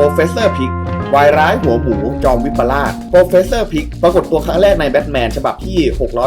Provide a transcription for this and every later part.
รเฟสเซอร์พิก วายร้ายหัวหมู จอมวิปลาสโปรเฟสเซอร์พิกปรากฏตัวครั้งแรกในแบทแมนฉบับที่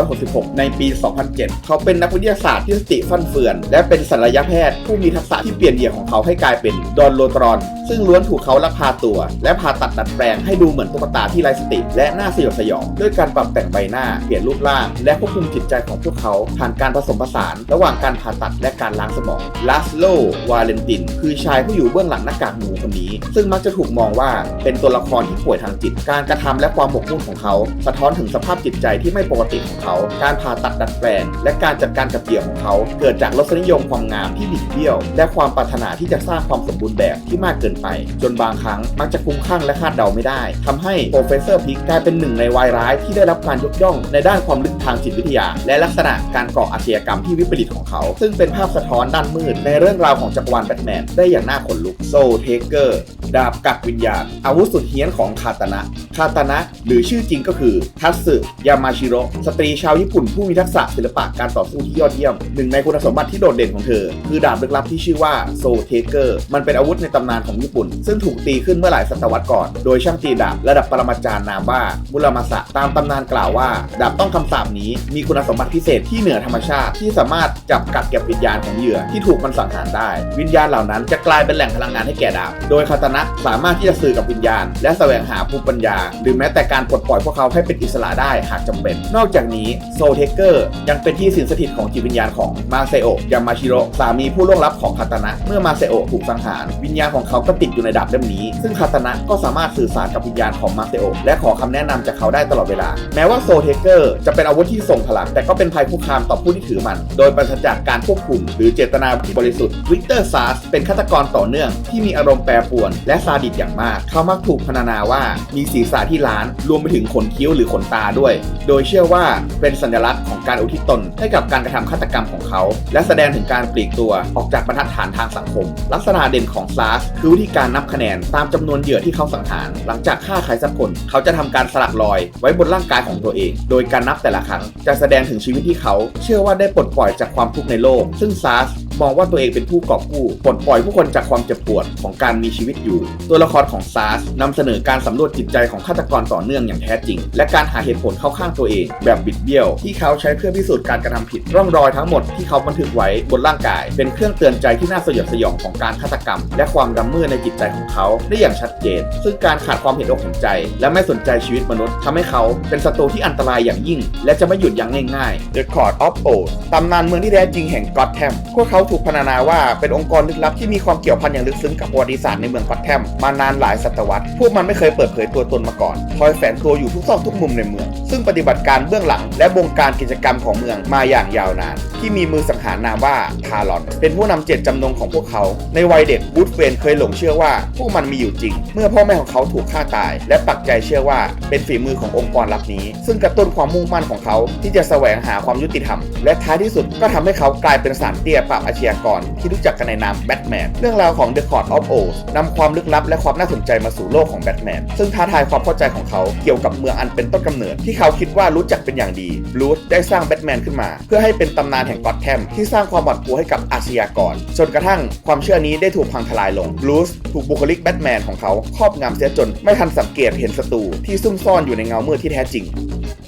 666 ในปี 2007 เขาเป็นนักวิทยาศาสตร์ที่สติฟั่นเฟือน และเป็นศัลยแพทย์ ผู้มีทักษะที่เปลี่ยนเหยียของเขาให้กลายเป็นดอนโลตรอน ซึ่งล้วนถูกเขาลักพาตัว และผ่าตัดดัดแปลงให้ดูเหมือนตุ๊กตาที่ไร้สติ และน่าสยดสยอง ด้วยการปรับแต่งใบหน้า เปลี่ยนรูปร่าง และควบคุมจิตใจของพวกเขา ผ่านการผสมผสาน ระหว่างการผ่าตัดและการล้างสมองลาสโลวาเลนติน คือชายผู้อยู่เบื้องหลังหน้ากากหมูคนนี้ ซึ่งมักจะถูกมองว่าเป็น็นตัวละครที่ป่วยทางจิต การกระทำและความหมกมุ่นของเขา สะท้อนถึงสภาพจิตใจที่ไม่ปกติของเขา การผ่าตัดดัดแปลง และการจัดการกับเหยื่อของเขา เกิดจากรสนิยมความงามที่บิดเบี้ยว และความปรารถนาที่จะสร้างความสมบูรณ์แบบที่มากเกินไป จนบางครั้งมักจะคุ้มข้างและคาดเดาไม่ได้ทำให้โปรเฟสเซอร์พิกกลายเป็นหนึ่งในวายร้ายที่ได้รับการยกย่องในด้านความลึกทางจิตวิทยา และลักษณะการก่ออาชญากรรมที่วิปริตของเขา ซึ่งเป็นภาพสะท้อนด้านมืดในเรื่องราวของจักรวาลแบทแมนได้อย่างน่าขนลุกโซเทเกอร์ ดาบกักวิญญาณ อาวุธสุดเฮี้ยนของคาตานะ คาตานะ หรือชื่อจริงก็คือทัตสึยามาชิโร่สตรีชาวญี่ปุ่นผู้มีทักษะศิลปะการต่อสู้ที่ยอดเยี่ยม หนึ่งในคุณสมบัติที่โดดเด่นของเธอ คือดาบลึกลับที่ชื่อว่าโซเทเกอร์มันเป็นอาวุธในตำนานของญี่ปุ่น ซึ่งถูกตีขึ้นเมื่อหลายศตวรรษก่อน โดยช่างตีดาบระดับปรมาจารย์นามว่ามุรามาสะตามตำนานกล่าวว่า ดาบต้องคำสาปนี้มีคุณสมบัติพิเศษที่เหนือธรรมชาติ ที่สามารถจับกัดเก็บวิญญาณของเหยื่อที่ถูกมันสังหารได้ วิญญาณเหล่านั้นจะกลายเป็นแหล่งพลังงานให้แก่ดาบ โดยคาตานะสามารถที่จะสื่อกับวิญญาณ และแสวงหาภูมิปัญญา หรือแม้แต่การปลดปล่อยพวกเขาให้เป็นอิสระได้หากจำเป็น นอกจากนี้โซเทเกอร์ยังเป็นที่สินสถิตของจิตวิญญาณของมาเซโอยามาชิโรสามีผู้ล่วงลับของคาตานะ เมื่อมาเซโอถูกสังหาร วิญญาณของเขาก็ติดอยู่ในดาบเล่มนี้ ซึ่งคาตานะก็สามารถสื่อสารกับวิญญาณของมาเซโอและขอคำแนะนำจากเขาได้ตลอดเวลา แม้ว่าโซเทเกอร์จะเป็นอาวุธที่ทรงพลัง แต่ก็เป็นภัยคุกคามต่อผู้ที่ถือมัน โดยปราศจากการควบคุม หรือเจตนาที่บริสุทธิ์วิกเตอร์ซาร์สเป็นฆาตกรต่อเนื่องที่มีอารมณ์แปรปรวนและและซาดิสอย่างมาก เขามักถูกพรรณนาว่ามีศีรษะที่ล้านรวมไปถึงขนคิ้วหรือขนตาด้วย โดยเชื่อว่าเป็นสัญลักษณ์ของการอุทิศตนให้กับการกระทำฆาตกรรมของเขา และแสดงถึงการปลีกตัวออกจากบรรทัดฐานทางสังคม ลักษณะเด่นของซาร์สคือวิธีการนับคะแนนตามจำนวนเหยื่อที่เขาสังหาร หลังจากฆ่าใครสักคน เขาจะทำการสลักรอยไว้บนร่างกายของตัวเอง โดยการนับแต่ละครั้งจะแสดงถึงชีวิตที่เขา เชื่อว่าได้ปลดปล่อยจากความทุกข์ในโลก ซึ่งซาร์ส มองว่าตัวเองเป็นผู้กอบกู้ปลดปล่อยผู้คนจากความเจ็บปวดของการมีชีวิตอยู่ ตัวละครของซาร์สนำเสนอการสำรวจจิตใจของฆาตกรต่อเนื่องอย่างแท้จริง และการหาเหตุผลเข้าข้างตัวเอง แบบบิดเบี้ยว ที่เขาใช้เพื่อพิสูจน์การกระทำผิด ร่องรอยทั้งหมดที่เขาบันทึกไว้บนร่างกาย เป็นเครื่องเตือนใจที่น่าสยดสยองของการฆาตกรรม และความดำมืดในจิตใจของเขาได้อย่างชัดเจน ซึ่งการขาดความเห็นอกเห็นใจ และไม่สนใจชีวิตมนุษย์ทำให้เขาเป็นศัตรูที่อันตรายอย่างยิ่ง และจะไม่หยุดยั้งง่ายๆ The Court of Oath ตำนานเมืองที่แท้จริงแห่งกอตแทมพวกเขาถูกพรรณนาว่าเป็นองค์กรลึกลับที่มีความเกี่ยวพันอย่างลึกซึ้งกับประวัติศาสตร์ในเมืองกอตแทมมานานหลายศตวรรษ พวกมันไม่เคยเปิดเผยตัวตนมาก่อนคอยแฝงตัวอยู่ทุกซอกทุกมุมในเมือง ซึ่งปฏิบัติการเบื้องหลัง และบงการกิจกรรมของเมืองมาอย่างยาวนาน ที่มีมือสังหารนามว่าทารอน เป็นผู้นำเจตจำนงของพวกเขา ในวัยเด็กบูธเวนเคยหลงเชื่อว่า พวกมันมีอยู่จริง เมื่อพ่อแม่ของเขาถูกฆ่าตาย และปักใจเชื่อว่าเป็นฝีมือขององค์กรลับนี้ ซึ่งกระตุ้นความมุ่งมั่นของเขา ที่จะแสวงหาความยุติธรรม และท้ายที่สุดก็ทำให้เขากลายเป็นสารเตี้ยปราบอาชญากร ที่รู้จักกันในนามแบทแมนเรื่องราวของ The Court of Owls นำความลึกลับและความน่าสนใจมาสู่โลกของแบทแมนซึ่งท้าทายความเข้าใจของเขาเกี่ยวกับเมืองอันเป็นต้นกำเนิด ที่เขาคิดว่ารู้จักเป็นอย่างดีบลูธได้สร้างแบทแมนขึ้นมา เพื่อให้เป็นตำนานแห่งกอตแทมที่สร้างความหวาดกลัวให้กับอาชญากรจนกระทั่งความเชื่อนี้ได้ถูกพังทลายลงบลูธถูกบุคลิกแบทแมนของเขาครอบงำเสียจนไม่ทันสังเกตเห็นศัตรูที่ซุ่มซ่อนอยู่ในเงามืดที่แท้จริง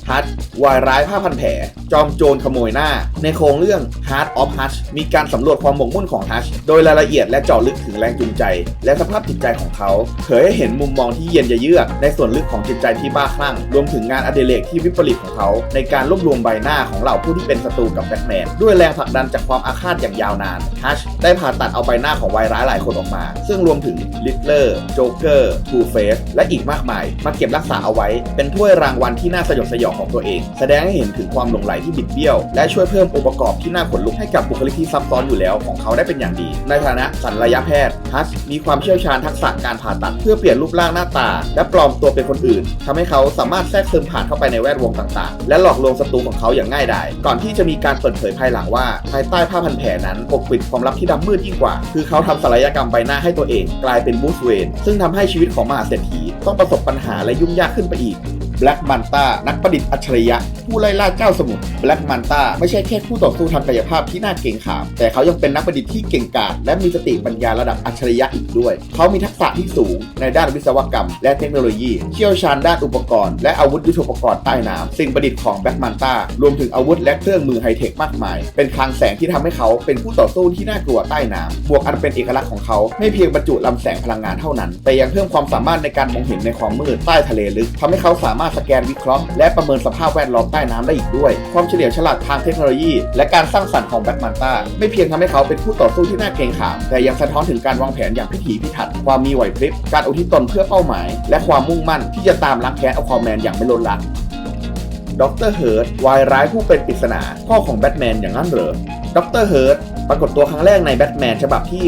ฮัทวายร้ายผ้าพันแผลจอมโจรขโมยหน้า ในโครงเรื่อง Heart of Hush มีการสำรวจความหมกมุ่นของ Hush โดยรายละเอียดและเจาะลึกถึงแรงจูงใจ และสภาพจิตใจของเขา เผยให้เห็นมุมมองที่เย็นยเยือกในส่วนลึกของจิตใจที่บ้าคลั่ง รวมถึงงานอดิเรกที่วิปริตของเขา ในการรวบรวมใบหน้าของเหล่าผู้ที่เป็นศัตรูกับแบทแมนด้วยแรงผลักดันจากความอาฆาตอย่างยาวนาน Hush ได้ผ่าตัดเอาใบหน้าของวายร้ายหลายคนออกมา ซึ่งรวมถึงลิตเลอร์โจ๊กเกอร์ทูเฟสและอีกมากมาย มาเก็บรักษาเอาไว้ เป็นถ้วยรางวัลที่น่าสยดสยองของตัวเอง แสดงให้เห็นถึงความหลงใหลที่บิดเบี้ยว และช่วยเพิ่มองค์ประกอบที่น่าขนลุกให้กับบุคลิกที่ซับซ้อนอยู่แล้วของเขาได้เป็นอย่างดี ในฐานะศัลยแพทย์ฮัสมีความเชี่ยวชาญทักษะการผ่าตัด เพื่อเปลี่ยนรูปร่างหน้าตา และปลอมตัวเป็นคนอื่นทำให้เขาสามารถแทรกซึมผ่านเข้าไปในแวดวงต่างๆ และหลอกลวงศัตรูของเขาอย่างง่ายดายก่อนที่จะมีการเปิดเผยภายหลังว่า ภายใต้ผ้าพันแผลนั้นปกปิดความลับที่ดำมืดยิ่งกว่า คือเขาทำศัลยกรรมใบหน้าให้ตัวเอง กลายเป็นบูสเวนซึ่งทำให้ชีวิตของมหาเศรษฐีต้องประสบปัญหาและยุ่งยากขึ้นไปอีก แบล็กมันตานักประดิษฐ์อัจฉริยะ ผู้ไล่ล่าเจ้าสมุทรแบล็กมันตาไม่ใช่แค่ผู้ต่อสู้ทางกายภาพที่น่าเกรงขาม แต่เขายังเป็นนักประดิษฐ์ที่เก่งกาจและมีสติปัญญาระดับอัจฉริยะอีกด้วย เขามีทักษะที่สูงในด้านวิศวกรรม และเทคโนโลยี เชี่ยวชาญด้านอุปกรณ์และอาวุธยุทโธปกรณ์ใต้น้ำสิ่งประดิษฐ์ของแบล็กมันตารวมถึงอาวุธและเครื่องมือไฮเทคมากมาย เป็นคลังแสงที่ทำให้เขาเป็นผู้ต่อสู้ที่น่ากลัวใต้น้ำบวกอันเป็นเอกลักษณ์ของเขาไม่เพียงบรรจุลำแสงพลังงานเท่านั้น แต่ยังเพิ่มความสามารถในการมองเห็นในความมืดใต้ทะเลลึกทำให้เขาสามารถสแกนวิเคราะห์และประเมินสภาพแวดล้อมใต้น้ำได้อีกด้วย ความเฉลียวฉลาดทางเทคโนโลยี และการสร้างสรรค์ของแบ็กมันตาไม่เพียงทำให้เขาเป็นผู้ต่อสู้ที่น่าเกรงขาม แต่ยังสะท้อนถึงการวางแผนอย่างพิถีพิถัน ความมีไหวพริบ การอุทิศตนเพื่อเป้าหมาย และความมุ่งมั่นที่จะตามล้างแค้นเอาคอมแมนอย่างไม่ลดละดรเฮิร์ตวายร้ายผู้เป็นปริศนาพ่อของแบทแมนอย่างนั้นเหรอดรเฮิร์ต ปรากฏตัวครั้งแรกในแบทแมนฉบับที่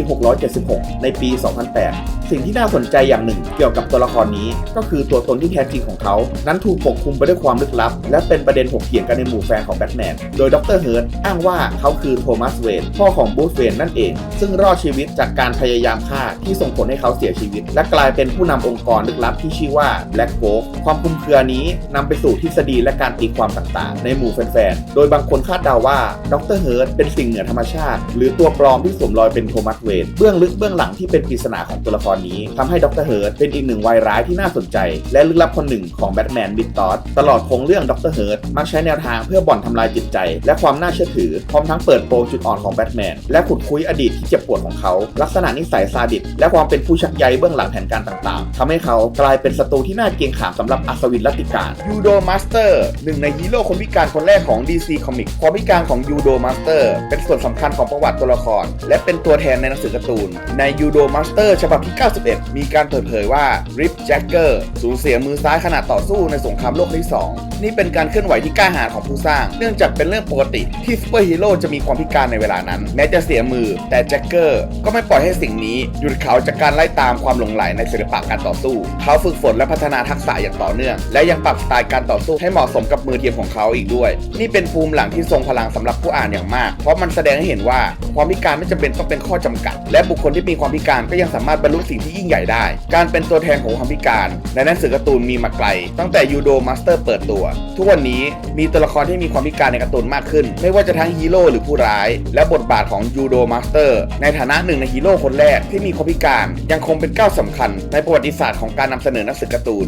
676 ในปี 2008 สิ่งที่น่าสนใจอย่างหนึ่งเกี่ยวกับตัวละครนี้ ก็คือตัวตนที่แท้จริงของเขา นั้นถูกปกคลุมไปด้วยความลึกลับ และเป็นประเด็นถกเถียงกันในหมู่แฟนของแบทแมน โดยดรเฮิร์ตอ้างว่าเขาคือโทมัสเวนพ่อของบูธเวนนั่นเอง ซึ่งรอดชีวิตจากการพยายามฆ่าที่ส่งผลให้เขาเสียชีวิต และกลายเป็นผู้นำองค์กรลึกลับที่ชื่อว่า Black Ghost ความคลุมเครือนี้นำไปสู่ทฤษฎีและการตีความต่างๆ ในหมู่แฟนๆ โดยบางคนคาดเดาว่าดรเฮิร์ตเป็นสิ่งเหนือธรรมชาติหรือตัวปลอมที่สวมรอยเป็นโทมัสเวนเบื้องลึกเบื้องหลังที่เป็นปริศนาของตัวละครนี้ทำให้ด็อกเตอร์เฮิร์ตเป็นอีกหนึ่งวายร้ายที่น่าสนใจ และลึกลับคนหนึ่งของแบทแมนบิทตอสตลอดโครงเรื่องด็อกเตอร์เฮิร์ตมักใช้แนวทางเพื่อบ่อนทำลายจิตใจ และความน่าเชื่อถือพร้อมทั้งเปิดโปงจุดอ่อนของแบทแมนและขุดคุยอดีตที่เจ็บปวดของเขา ลักษณะนิสัยซาดิสและความเป็นผู้ชักใยเบื้องหลังแผนการต่างๆทำให้เขากลายเป็นศัตรูที่น่าเกรงขามสำหรับอัศวินรัตติการยูโดมาสเตอร์หนึ่งในฮีโร่คนพิการคนแรกของ DC Comics ความพิการของยูโดมาสเตอร์เป็นส่วนสำคัญของประวัติตัวละคร และเป็นตัวแทนในหนังสือการ์ตูน ในยูโดมาสเตอร์ฉบับที่ 91 มีการเปิดเผยว่าริปแจ็คเกอร์สูญเสียมือซ้ายขณะต่อสู้ในสงครามโลกครั้งที่ 2 นี่เป็นการเคลื่อนไหวที่กล้าหาญของผู้สร้าง เนื่องจากเป็นเรื่องปกติที่ซูเปอร์ฮีโร่จะมีความพิการในเวลานั้น แม้จะเสียมือ แต่แจ็คเกอร์ก็ไม่ปล่อยให้สิ่งนี้หยุดเขาจากการไล่ตามความหลงใหลในศิลปะการต่อสู้ เขาฝึกฝนและพัฒนาทักษะอย่างต่อเนื่อง และยังปรับสไตล์การต่อสู้ให้เหมาะสมกับมือเทียมของเขาอีกด้วย นี่เป็นภูมิหลังที่ทรงพลังสำหรับผู้อ่านอย่างมาก เพราะมันแสดงให้เห็นว่าความพิการไม่จำเป็นต้องเป็นข้อจำกัด และบุคคลที่มีความพิการก็ยังสามารถบรรลุสิ่งที่ยิ่งใหญ่ได้ การเป็นตัวแทนของความพิการในหนังสือการ์ตูนมีมาไกล ตั้งแต่ยูโดมาสเตอร์เปิดตัว ทุกวันนี้มีตัวละครที่มีความพิการในการ์ตูนมากขึ้น ไม่ว่าจะทั้งฮีโร่หรือผู้ร้าย และบทบาทของยูโดมาสเตอร์ในฐานะหนึ่งในฮีโร่คนแรกที่มีความพิการยังคงเป็นก้าวสำคัญในประวัติศาสตร์ของการนำเสนอหนังสือการ์ตูน